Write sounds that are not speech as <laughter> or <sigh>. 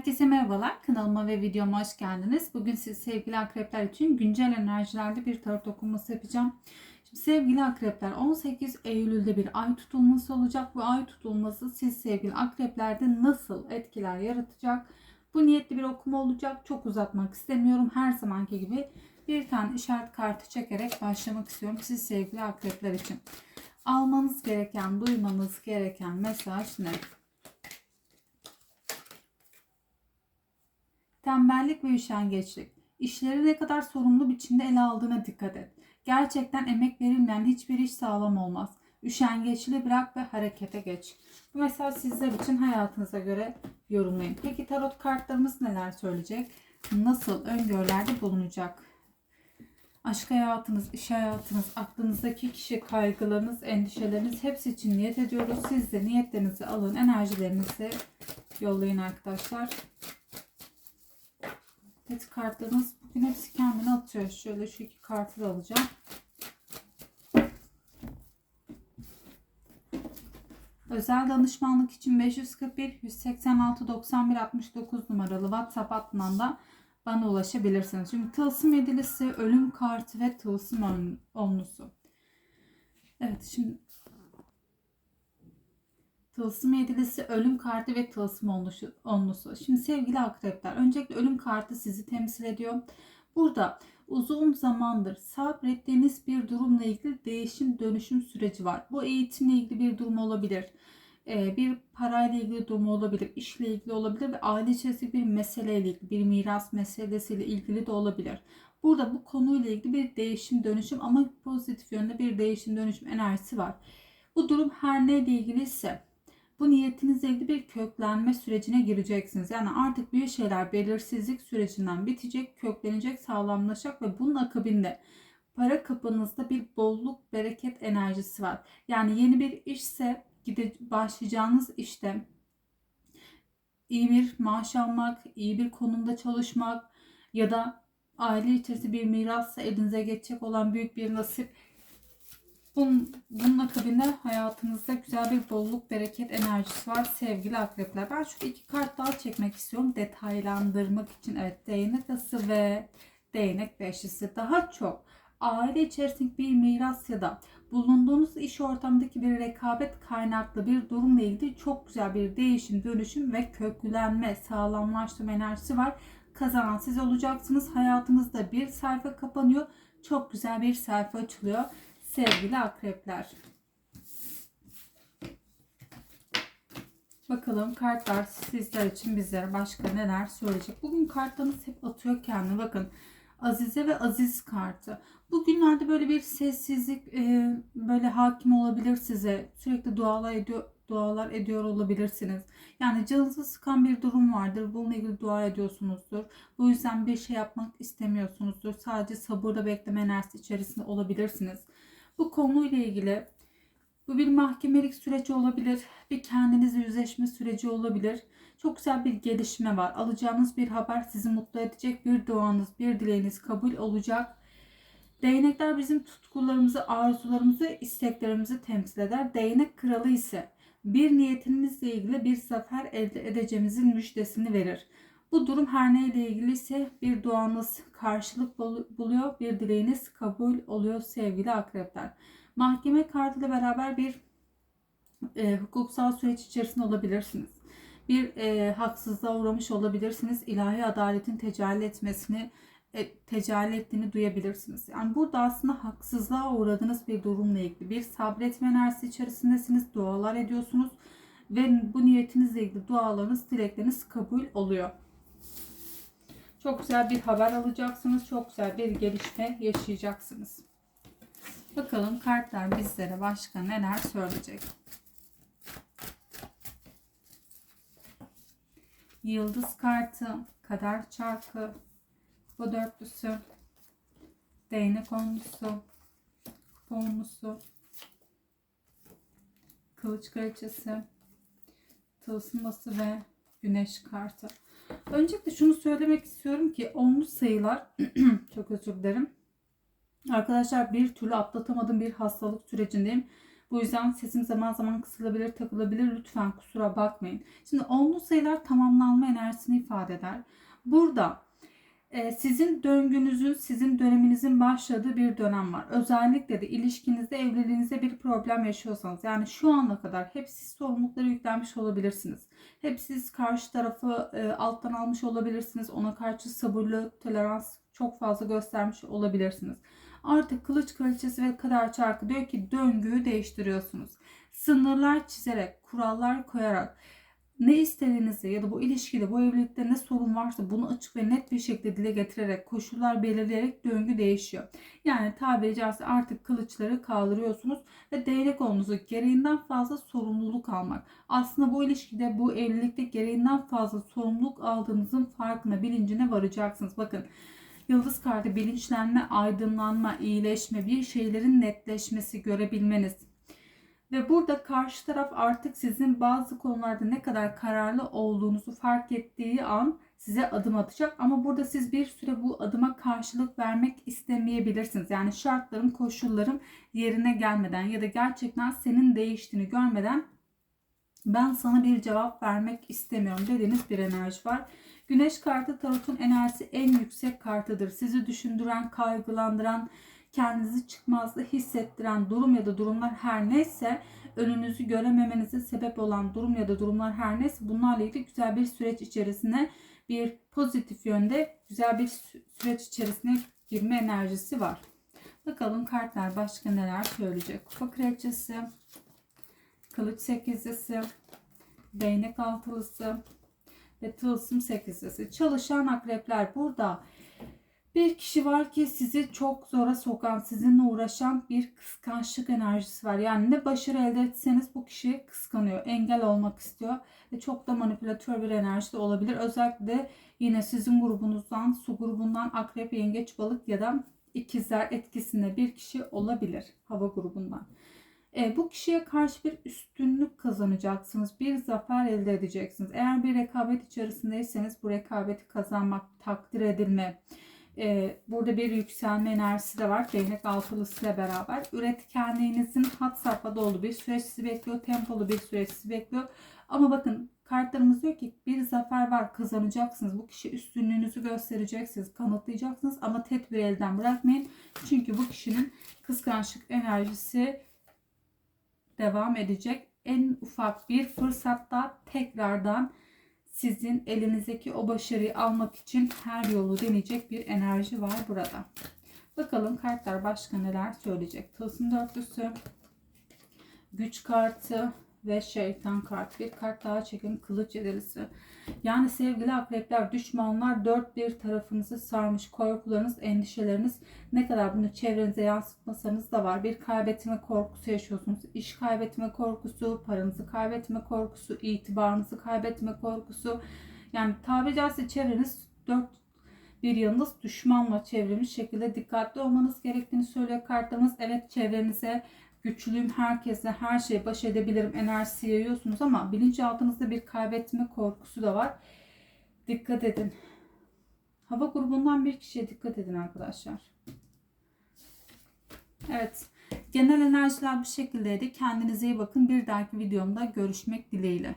Herkese merhabalar. Kanalıma ve videoma hoş geldiniz. Bugün siz sevgili akrepler için güncel enerjilerde bir tarot okuması yapacağım. Şimdi sevgili akrepler 18 Eylül'de bir ay tutulması olacak. Bu ay tutulması siz sevgili akreplerde nasıl etkiler yaratacak? Bu niyetli bir okuma olacak. Çok uzatmak istemiyorum. Her zamanki gibi bir tane işaret kartı çekerek başlamak istiyorum. Siz sevgili akrepler için. Almanız gereken, duymanız gereken mesaj ne? Tembellik ve üşengeçlik. İşleri ne kadar sorumlu biçimde ele aldığına dikkat et. Gerçekten emek verilmeyen hiçbir iş sağlam olmaz. Üşengeçliği bırak ve harekete geç. Bu mesaj sizler için hayatınıza göre yorumlayın. Peki tarot kartlarımız neler söyleyecek? Nasıl öngörülerde bulunacak? Aşk hayatınız, iş hayatınız, aklınızdaki kişi, kaygılarınız, endişeleriniz hepsi için niyet ediyoruz. Siz de niyetlerinizi alın, enerjilerinizi yollayın arkadaşlar. Evet kartlarınız bugün hepsi kendini atıyor. Şöyle şu iki kartı da alacağım. Özel danışmanlık için 541 186 91 69 numaralı WhatsApp hattından da bana ulaşabilirsiniz. Şimdi tılsım yedilisi, ölüm kartı ve tılsım onlusu. Evet şimdi Tılsım yedilisi, ölüm kartı ve tılsım onlusu, onlusu. Şimdi sevgili akrepler, öncelikle ölüm kartı sizi temsil ediyor. Burada uzun zamandır sabrettiğiniz bir durumla ilgili değişim dönüşüm süreci var. Bu eğitimle ilgili bir durum olabilir. Ee, bir parayla ilgili durum olabilir, işle ilgili olabilir ve aile içerisinde bir meseleyle ilgili, bir miras meselesiyle ilgili de olabilir. Burada bu konuyla ilgili bir değişim dönüşüm ama pozitif yönde bir değişim dönüşüm enerjisi var. Bu durum her neyle ilgili ise bu niyetinizle ilgili bir köklenme sürecine gireceksiniz. Yani artık bir şeyler belirsizlik sürecinden bitecek, köklenecek, sağlamlaşacak ve bunun akabinde para kapınızda bir bolluk, bereket enerjisi var. Yani yeni bir işse gide başlayacağınız işte iyi bir maaş almak, iyi bir konumda çalışmak ya da aile içerisinde bir mirassa elinize geçecek olan büyük bir nasip bunun, bunun akabinde hayatınızda güzel bir bolluk, bereket enerjisi var sevgili akrepler. Ben şu iki kart daha çekmek istiyorum detaylandırmak için. Evet değnek ası ve değnek beşlisi. Daha çok aile içerisindeki bir miras ya da bulunduğunuz iş ortamındaki bir rekabet kaynaklı bir durumla ilgili çok güzel bir değişim, dönüşüm ve köklenme, sağlamlaştırma enerjisi var. Kazanan siz olacaksınız. Hayatınızda bir sayfa kapanıyor. Çok güzel bir sayfa açılıyor sevgili akrepler. Bakalım kartlar sizler için bizlere başka neler söyleyecek. Bugün kartlarınız hep atıyor kendini. Bakın Azize ve Aziz kartı. Bugünlerde böyle bir sessizlik e, böyle hakim olabilir size. Sürekli dualar ediyor, dualar ediyor olabilirsiniz. Yani canınızı sıkan bir durum vardır. Bununla ilgili dua ediyorsunuzdur. Bu yüzden bir şey yapmak istemiyorsunuzdur. Sadece sabırda bekleme enerjisi içerisinde olabilirsiniz. Bu konuyla ilgili bu bir mahkemelik süreci olabilir. Bir kendinizle yüzleşme süreci olabilir. Çok güzel bir gelişme var. Alacağınız bir haber sizi mutlu edecek. Bir duanız, bir dileğiniz kabul olacak. Değnekler bizim tutkularımızı, arzularımızı, isteklerimizi temsil eder. Değnek kralı ise bir niyetinizle ilgili bir zafer elde edeceğimizin müjdesini verir. Bu durum her neyle ilgili ise bir duanız karşılık buluyor, bir dileğiniz kabul oluyor sevgili akrepler. Mahkeme kartıyla beraber bir e, hukuksal süreç içerisinde olabilirsiniz. Bir e, haksızlığa uğramış olabilirsiniz. İlahi adaletin tecelli etmesini e, tecelli ettiğini duyabilirsiniz. Yani burada aslında haksızlığa uğradığınız bir durumla ilgili bir sabretme enerjisi içerisindesiniz. Dualar ediyorsunuz ve bu niyetinizle ilgili dualarınız, dilekleriniz kabul oluyor. Çok güzel bir haber alacaksınız. Çok güzel bir gelişme yaşayacaksınız. Bakalım kartlar bizlere başka neler söyleyecek. Yıldız kartı, kader çarkı, bu dörtlüsü, değnek onlusu, bonlusu, kılıç kraliçesi, tılsıması ve güneş kartı. Öncelikle şunu söylemek istiyorum ki onlu sayılar <clears throat> çok özür dilerim. Arkadaşlar bir türlü atlatamadığım bir hastalık sürecindeyim. Bu yüzden sesim zaman zaman kısılabilir, takılabilir. Lütfen kusura bakmayın. Şimdi onlu sayılar tamamlanma enerjisini ifade eder. Burada sizin döngünüzün, sizin döneminizin başladığı bir dönem var. Özellikle de ilişkinizde, evliliğinizde bir problem yaşıyorsanız, yani şu ana kadar hep siz sorumlulukları yüklenmiş olabilirsiniz. Hep siz karşı tarafı e, alttan almış olabilirsiniz. Ona karşı sabırlı, tolerans çok fazla göstermiş olabilirsiniz. Artık kılıç kraliçesi ve kader çarkı diyor ki döngüyü değiştiriyorsunuz. Sınırlar çizerek, kurallar koyarak, ne istediğinizi ya da bu ilişkide, bu evlilikte ne sorun varsa bunu açık ve net bir şekilde dile getirerek, koşullar belirleyerek döngü değişiyor. Yani tabiri caizse artık kılıçları kaldırıyorsunuz ve değnek olduğunuzu gereğinden fazla sorumluluk almak. Aslında bu ilişkide, bu evlilikte gereğinden fazla sorumluluk aldığınızın farkına, bilincine varacaksınız. Bakın Yıldız kartı bilinçlenme, aydınlanma, iyileşme, bir şeylerin netleşmesi, görebilmeniz. Ve burada karşı taraf artık sizin bazı konularda ne kadar kararlı olduğunuzu fark ettiği an size adım atacak. Ama burada siz bir süre bu adıma karşılık vermek istemeyebilirsiniz. Yani şartlarım, koşullarım yerine gelmeden ya da gerçekten senin değiştiğini görmeden ben sana bir cevap vermek istemiyorum dediğiniz bir enerji var. Güneş kartı tarotun enerjisi en yüksek kartıdır. Sizi düşündüren, kaygılandıran, kendinizi çıkmazda hissettiren durum ya da durumlar her neyse önünüzü görememenize sebep olan durum ya da durumlar her neyse bunlarla ilgili güzel bir süreç içerisine bir pozitif yönde güzel bir süreç içerisine girme enerjisi var. Bakalım kartlar başka neler söyleyecek. Kupa kraliçesi, kılıç sekizlisi, değnek altılısı ve tılsım sekizlisi. Çalışan akrepler burada bir kişi var ki sizi çok zora sokan, sizinle uğraşan bir kıskançlık enerjisi var. Yani ne başarı elde etseniz bu kişi kıskanıyor, engel olmak istiyor ve çok da manipülatör bir enerji de olabilir. Özellikle yine sizin grubunuzdan, su grubundan akrep, yengeç, balık ya da ikizler etkisinde bir kişi olabilir hava grubundan. E, bu kişiye karşı bir üstünlük kazanacaksınız. Bir zafer elde edeceksiniz. Eğer bir rekabet içerisindeyseniz bu rekabeti kazanmak, takdir edilme, e, burada bir yükselme enerjisi de var. Değnek altılısıyla beraber. Üretkenliğinizin hat safhada olduğu bir süreç sizi bekliyor. Tempolu bir süreç sizi bekliyor. Ama bakın kartlarımız diyor ki bir zafer var kazanacaksınız. Bu kişi üstünlüğünüzü göstereceksiniz, kanıtlayacaksınız ama tedbir elden bırakmayın. Çünkü bu kişinin kıskançlık enerjisi devam edecek. En ufak bir fırsatta tekrardan sizin elinizdeki o başarıyı almak için her yolu deneyecek bir enerji var burada. Bakalım kartlar başka neler söyleyecek. Tılsım dörtlüsü, güç kartı, ve şeytan kart. Bir kart daha çekin. Kılıç yedelisi. Yani sevgili akrepler, düşmanlar dört bir tarafınızı sarmış. Korkularınız, endişeleriniz ne kadar bunu çevrenize yansıtmasanız da var. Bir kaybetme korkusu yaşıyorsunuz. İş kaybetme korkusu, paranızı kaybetme korkusu, itibarınızı kaybetme korkusu. Yani tabiri caizse çevreniz dört bir yanınız düşmanla çevrilmiş şekilde dikkatli olmanız gerektiğini söylüyor kartlarımız. Evet çevrenize güçlüyüm, herkesle her şeye baş edebilirim enerjisi yayıyorsunuz ama bilinçaltınızda bir kaybetme korkusu da var. Dikkat edin. Hava grubundan bir kişiye dikkat edin arkadaşlar. Evet. Genel enerjiler bu şekildeydi. Kendinize iyi bakın. Bir dahaki videomda görüşmek dileğiyle.